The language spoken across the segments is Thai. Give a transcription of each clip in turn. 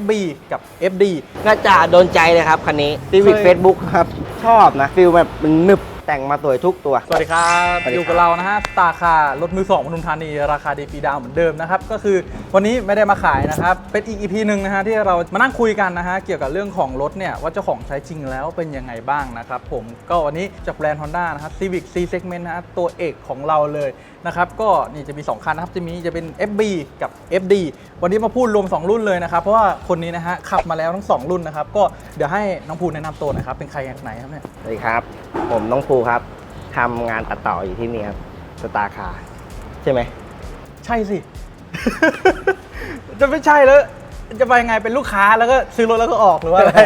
FB กับ FD น่าจะโดนใจเลยครับคันนี้ Civic เคย Facebook ครับ ชอบนะฟิลแบบมันหนึบ แต่งมาสวยทุกตัว สวัสดีครับสวัสดีครับ อยู่กับเรานะฮะสตาร์คารถมือสองปทุมธานีราคาดีฟรีดาวน์เหมือนเดิมนะครับก็คือวันนี้ไม่ได้มาขายนะครับเป็นอีก EP หนึ่งนะฮะที่เรามานั่งคุยกันนะฮะเกี่ยวกับเรื่องของรถเนี่ยว่าเจ้าของใช้จริงแล้วเป็นยังไงบ้างนะครับผมก็วันนี้จากแบรนด์ Honda นะครับ Civic C Segment นะฮะตัวเอกของเราเลยนะครับก็นี่จะมี 2 คันนะครับจะมีจะเป็น FB กับ FD วันนี้มาพูดรวม 2 รุ่นเลยนะครับเพราะว่าคนนี้นะฮะขับมาแล้วทั้ง2รุ่นนะครับก็เดี๋ยวให้น้องภูแนะนำตัวหน่อยครับเป็นใครจากไหนครับเนี่ย สวัสดีครับ ผมน้องภูครับทำงานตัดต่ออยู่ที่นี่ครับสตาร์คาใช่ไหม ใช่สิ จะไม่ใช่แล้ว จะไปยังไงเป็นลูกค้าแล้วก็ซื้อรถแล้วก็ออกหรือว่าอะไร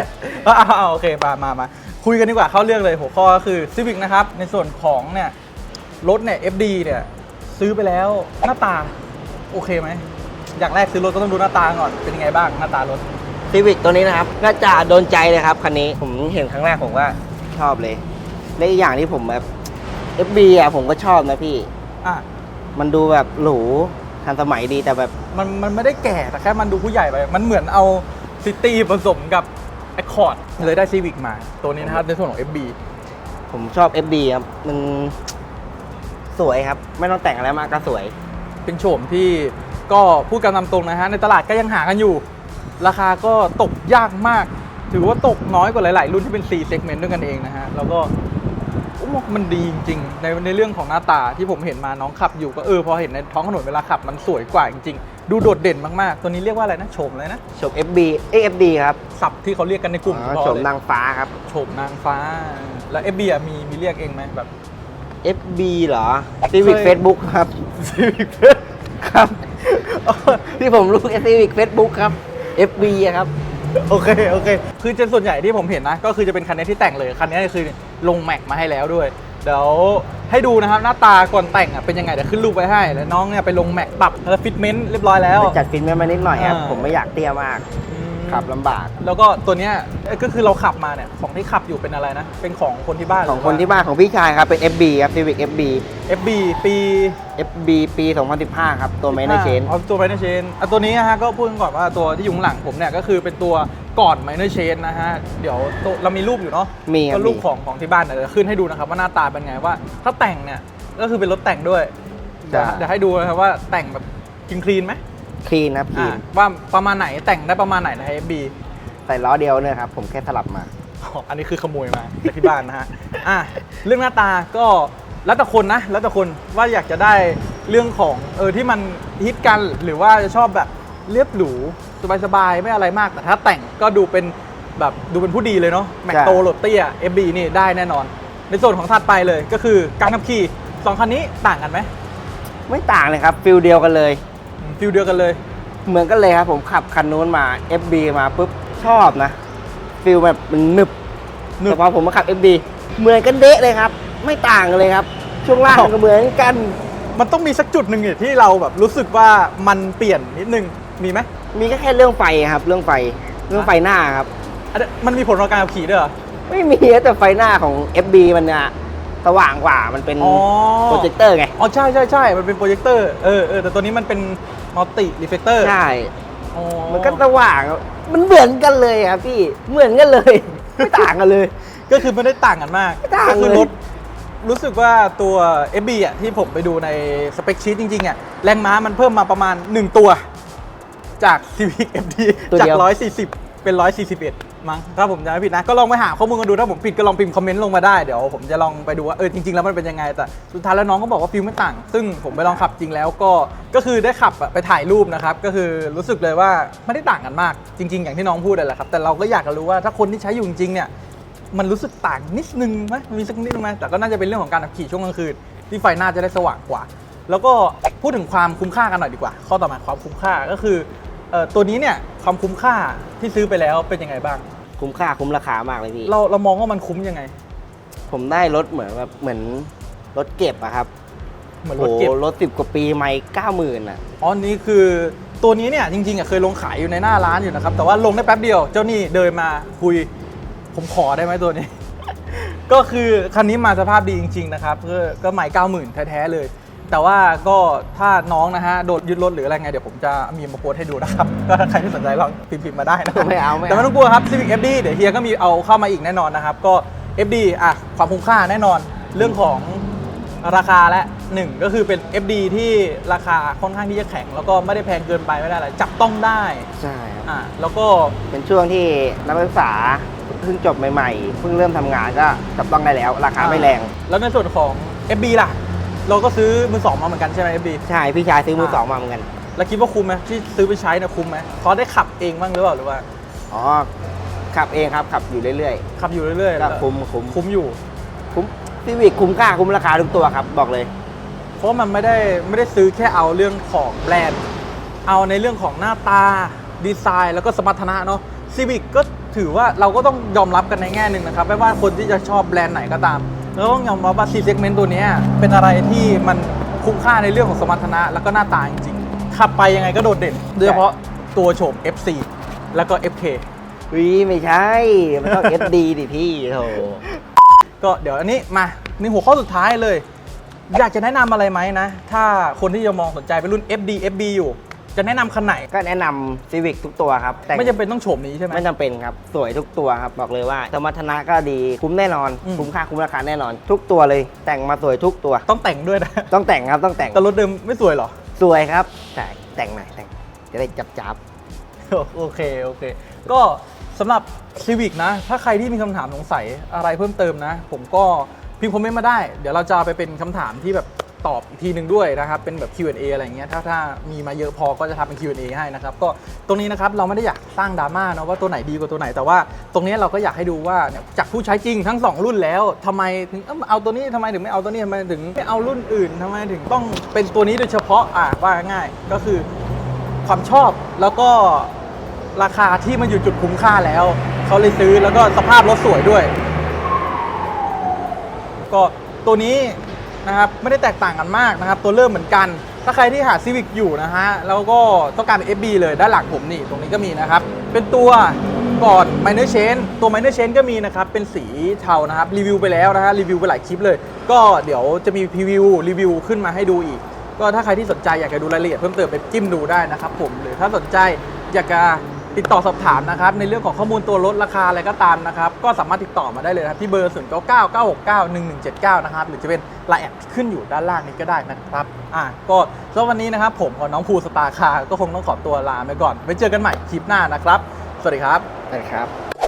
เอาเอาเอาโอเคมามามาคุยกันดีกว่าเข้าเรื่องเลยหัวข้อก็คือ Civic นะครับ ในส่วนของเนี่ยรถเนี่ย FD เนี่ยซื้อไปแล้วหน้าตา โอเคไหม อย่างแรกซื้อรถก็ต้องดูหน้าตาก่อนเป็นยังไงบ้างหน้าตารถ Civic ตัวนี้นะครับน่าจะโดนใจเลยครับคันนี้ ผมเห็นครั้งแรกผมก็ชอบเลย และอีกอย่างที่ผมแบบ FB อะผมก็ชอบนะพี่ อะมันดูแบบหรูทันสมัยดีแต่แบบ มันมันไม่ได้แก่แต่แค่มันดูผู้ใหญ่ไป มันเหมือนเอาซิตี้ผสมกับ Accord เลยได้ Civic มา ตัวนี้นะครับในส่วนของ FB ผมชอบ FB ครับ มันสวยครับ ไม่ต้องแต่งอะไรมากก็สวย เป็นโฉมที่ก็พูดกันตามตรงนะฮะ ในตลาดก็ยังหากันอยู่ ราคาก็ตกยากมาก ถือว่าตกน้อยกว่าหลาย ๆ รุ่นที่เป็น 4 segment ด้วยกันเองนะฮะ แล้วก็อุ๊ย มันดีจริงๆในในเรื่องของหน้าตาที่ผมเห็นมาน้องขับอยู่ก็เออพอเห็นในท้องถนนเวลาขับมันสวยกว่าจริงๆ ดูโดดเด่นมากๆ ตัวนี้เรียกว่าอะไรนะโฉมอะไรนะชม FB เอ้ย FD ครับศัพท์ที่เขาเรียกกันในกลุ่มอ๋อเฉพาะชมเลยนางฟ้าครับโฉมนางฟ้า แล้ว FB อะมีมีเรียกเองไหมแบบ FB เหรอ Civic เคย Facebook ครับ Civic ครับที่ผมรู้ Civic Facebook ครับ FB อะครับ โอเคโอเค คือจะส่วนใหญ่ที่ผมเห็นนะ ก็คือจะเป็นคันนี้ที่แต่งเลย คันนี้คือลงแม็กมาให้แล้วด้วย เดี๋ยวให้ดูนะครับหน้าตาก่อนแต่งอะเป็นยังไงเดี๋ยวขึ้นรูปไว้ให้ แล้วน้องเนี่ยไปลงแม็กปรับแล้วฟิตเมนต์เรียบร้อยแล้ว จัดฟินมานิดหน่อยครับ อ่า ผมไม่อยากเตี้ยมาก อืม ขับลำบาก แล้วก็ตัวเนี้ยก็คือเราขับมาเนี่ยของที่ขับอยู่เป็นอะไรนะ เป็นของคนที่บ้านของคนที่บ้านของพี่ชายครับเป็น FB ครับ Civic FB FB ปี FB ปี 2015 ครับตัวไมเนอร์เชนเอาตัวไมเนอร์เชนอะตัวนี้นะฮะก็พูดกันก่อนว่าตัวที่อยู่ข้างหลังผมเนี่ยก็คือเป็นตัวก่อนไมเนอร์เชนนะฮะ เดี๋ยวตัวเรามีรูปอยู่เนาะมีครับก็รูปมี ของของที่บ้านเนี่ยเดี๋ยวขึ้นให้ดูนะครับว่าหน้าตาเป็นไงว่า ถ้าแต่งเนี่ยก็คือเป็นรถแต่งด้วย เดี๋ยวจ้ะเดี๋ยวให้ดูนะครับว่าแต่งแบบคลีนคลีนไหม คลีนครับคลีอ่านว่าประมาณไหนแต่งได้ประมาณไหนนะ FB ใส่ล้อเดียวเนี่ยครับผมแค่สลับมา อ๋ออันนี้คือขโมยมาจากที่บ้านนะฮะ อะเรื่องหน้าตาก็แล้วแต่คนนะ แล้วแต่คนว่าอยากจะได้เรื่องของเออที่มันฮิตกันหรือว่าจะชอบแบบเรียบหรูสบายๆไม่อะไรมาก แต่ถ้าแต่งก็ดูเป็นแบบดูเป็นผู้ดีเลยเนาะแม็กโตโรเตีย FB นี่ได้แน่นอน ในส่วนของถัดไปเลยก็คือการขับขี่สองคันนี้ต่างกันไหม ไม่ต่างเลยครับฟิลเดียวกันเลยอืม ฟิลเดียวกันเลย เหมือนกันเลยครับผมขับคันนู้นมา FB มาปุ๊บชอบนะฟิลแบบมันหนึบหนึบ แต่พอผมมาขับ FB เหมือนกันเดะเลยครับ ไม่ต่างกันเลยครับ ช่วงล่างอ้าวก็เหมือนกัน มันต้องมีสักจุดหนึ่งเนี่ยที่เราแบบรู้สึกว่ามันเปลี่ยนนิดนึงมีไหมมีแค่แค่เรื่องไฟครับ เรื่องไฟเรื่องไฟหน้าครับ อันนี้มันมีผลต่อการขับขี่ด้วยเหรอ ไม่มีแต่ไฟหน้าของ FB มันอะสว่างกว่ามันเป็นอ๋อ โปรเจคเตอร์ไง อ๋อใช่ใช่ใช่มันเป็นโปรเจคเตอร์เออเออแต่ตัวนี้มันเป็น มัลติรีเฟกเตอร์ใช่อ๋อมันก็สว่าง มันเหมือนกันเลยครับพี่ เหมือนกันเลย ไม่ต่างกันเลย ก็คือไม่ได้ต่างกันมากไม่ต่างก็คือเลยรถรู้สึกว่าตัว FB อะที่ผมไปดูในสเปคชีตจริงๆอะแรงม้ามันเพิ่มมาประมาณ 1 ตัว จาก Civic FD ตัวจากเดียว140 เป็น 141 มั้งถ้าผมจำไม่ผิดนะ ก็ลองไปหาข้อมูลกันดูถ้าผมผิดก็ลองพิมพ์คอมเมนต์ลงมาได้ เดี๋ยวผมจะลองไปดูว่าเออจริงๆแล้วมันเป็นยังไง แต่สุดท้ายแล้วน้องก็บอกว่าฟิลไม่ต่าง ซึ่งผมไปลองขับจริงแล้วก็ก็คือได้ขับไปถ่ายรูปนะครับ ก็คือรู้สึกเลยว่าไม่ได้ต่างกันมากจริง ๆ อย่างที่น้องพูดเลยแหละครับแต่เราก็อยากจะรู้ว่าถ้าคนที่ใช้อยู่จริงเนี่ยมันรู้สึกต่างนิดนึงไหมมีสักนิดนึงไหมแต่ก็น่าจะเป็นเรื่องของการขับขี่ช่วงกลางคืนที่ไฟหน้าจะได้สว่างกว่า แล้วก็พูดถึงความคุ้มค่ากันหน่อยดีกว่า ข้อต่อมาความคุ้มค่าก็คือเอ่อตัวนี้เนี่ย ความคุ้มค่าที่ซื้อไปแล้วเป็นยังไงบ้าง คุ้มค่าคุ้มราคามากเลยพี่ เราเรามองว่ามันคุ้มยังไง ผมได้รถเหมือนแบบเหมือนรถเก็บอะครับเหมือนรถเก็บโอ้โหรถสิบกว่าปีไม่เก้าหมื่นอะอ๋อนี่คือตัวนี้เนี่ยจริงๆอะเคยลงขายอยู่ในหน้าร้านอยู่นะครับ แต่ว่าลงได้แป๊บเดียว เจ้านี่เดินมาคุย ผมขอได้ไหมตัวนี้ ก็คือคันนี้มาสภาพดีจริง ๆ นะครับก็ก็ใหม่เก้าหมื่นแท้ๆเลย แต่ว่าก็ถ้าน้องนะฮะโดนยึดรถหรืออะไรไงเดี๋ยวผมจะมีมาโพสต์ให้ดูนะครับ ก็ถ้าใครที่สนใจลองพิมพ์ๆมาได้นะครับไม่เอาไม่เอา แต่ไม่ต้องกลัวครับ Civic FD เดี๋ยวเฮียก็มีเอาเข้ามาอีกแน่นอนนะครับ ก็ FD อะความคุ้มค่าแน่นอนเรื่องของราคาและหนึ่งก็คือเป็น FD ที่ราคาค่อนข้างที่จะแข็ง แล้วก็ไม่ได้แพงเกินไปไม่ได้อะไรจับต้องได้ใช่ครับ อะแล้วก็ เป็นช่วงที่นักศึกษาเพิ่งจบใหม่ๆ เพิ่งเริ่มทำงานก็จับต้องได้แล้ว ราคาไม่แรง แล้วในส่วนของ FB ล่ะ เราก็ซื้อมือสองมาเหมือนกันใช่ไหม FB ใช่พี่ชายซื้อมือสองมาเหมือนกันแล้วคิดว่าคุ้มไหมที่ซื้อไปใช้เนี่ยคุ้มไหมเพราะได้ขับเองบ้างหรือเปล่าหรือว่าอ๋อขับเองครับขับอยู่เรื่อยขับอยู่เรื่อยๆๆก็คุ้มคุ้มคุ้มอยู่ คุ้มซีวิกคุ้มค่าคุ้มราคาทุกตัวครับบอกเลย เพราะมันไม่ได้ไม่ได้ซื้อแค่เอาเรื่องของแบรนด์ เอาในเรื่องของหน้าตาดีไซน์ แล้วก็สมรรถนะเนาะซีวิกก็ถือว่าเราก็ต้องยอมรับกันในแง่หนึ่งนะครับ ไม่ว่าคนที่จะชอบแบรนด์ไหนก็ตาม เราต้องยอมรับว่าซีเซกเมนต์ตัวเนี้ยเป็นอะไรที่มันคุ้มค่าในเรื่องของสมรรถนะแล้วก็หน้าตาจริงๆ ขับไปยังไงก็โดดเด่น โดยเฉพาะตัวโฉม FC แล้วก็ FK วิไม่ใช่ มันต้อง SD ดิพี่โถก็เดี๋ยวอันนี้มาในหัวข้อสุดท้ายเลย อยากจะแนะนำอะไรไหมนะ ถ้าคนที่จะมองสนใจเป็นรุ่น FD FB อยู่ จะแนะนำคันไหน ก็แนะนำซีวิกทุกตัวครับแต่งไม่จำเป็นต้องโฉมนี้ใช่ไหม ไม่จำเป็นครับ สวยทุกตัวครับ บอกเลยว่าสมรรถนะก็ดีคุ้มแน่นอน อืม คุ้มค่าคุ้มราคาแน่นอน ทุกตัวเลยแต่งมาสวยทุกตัว ต้องแต่งด้วยนะ ต้องแต่งครับต้องแต่งแต่รถเดิมไม่สวยเหรอ สวยครับแต่แต่งหน่อยแต่งจะได้จับจับ โอเค โอเค ก็สำหรับ Civic นะ ถ้าใครที่มีคำถามสงสัยอะไรเพิ่มเติมนะ ผมก็พิมพ์คอมเมนต์มาได้ เดี๋ยวเราจะเอาไปเป็นคำถามที่แบบ ตอบอีกทีหนึ่งด้วยนะครับ เป็นแบบ Q&A อะไรเงี้ยถ้าถ้ามีมาเยอะพอก็จะทำเป็น Q&A ให้นะครับ ก็ตรงนี้นะครับเราไม่ได้อยากสร้างดราม่าเนาะว่าตัวไหนดีกว่าตัวไหน แต่ว่าตรงนี้เราก็อยากให้ดูว่าเนี่ยจากผู้ใช้จริงทั้งสองรุ่นแล้วทำไมถึงเอ้าเอาตัวนี้ทำไมถึงไม่เอาตัวนี้ทำไมถึงไม่เอารุ่นอื่นทำไมถึงต้องเป็นตัวนี้โดยเฉพาะอะว่าง่ายๆก็คือความชอบแล้วก็ราคาที่มันอยู่จุดคุ้มค่าแล้วเขาเลยซื้อแล้วก็สภาพรถสวยด้วย ก็ตัวนี้ นะครับไม่ได้แตกต่างกันมากนะครับ ตัวเริ่มเหมือนกัน ถ้าใครที่หา Civic อยู่นะฮะแล้วก็ต้องการเป็น FB เลยด้านหลังผมนี่ตรงนี้ก็มีนะครับ เป็นตัวก่อน Minor Chain ตัว Minor Chain ก็มีนะครับ เป็นสีเทานะครับ รีวิวไปแล้วนะฮะรีวิวไปหลายคลิปเลย ก็เดี๋ยวจะมีพรีวิวรีวิวขึ้นมาให้ดูอีก ก็ถ้าใครที่สนใจอยากจะดูรายละเอียดเพิ่มเติมไปจิ้มดูได้นะครับผมหรือถ้าสนใจอยากจะ ติดต่อสอบถามนะครับในเรื่องของข้อมูลตัวรถราคาอะไรก็ตามนะครับก็สามารถติดต่อมาได้เลยนะครับที่เบอร์ 0 9 9 9 6 9 1 1 7 9 นะครับหรือจะเป็นไลน์แอดขึ้นอยู่ด้านล่างนี้ก็ได้นะครับอะก็สำหรับวันนี้นะครับผมกับน้องภูสตาร์คาร์ก็คงต้องขอตัวลาไปก่อนไว้เจอกันใหม่คลิปหน้านะครับ สวัสดีครับนะครับ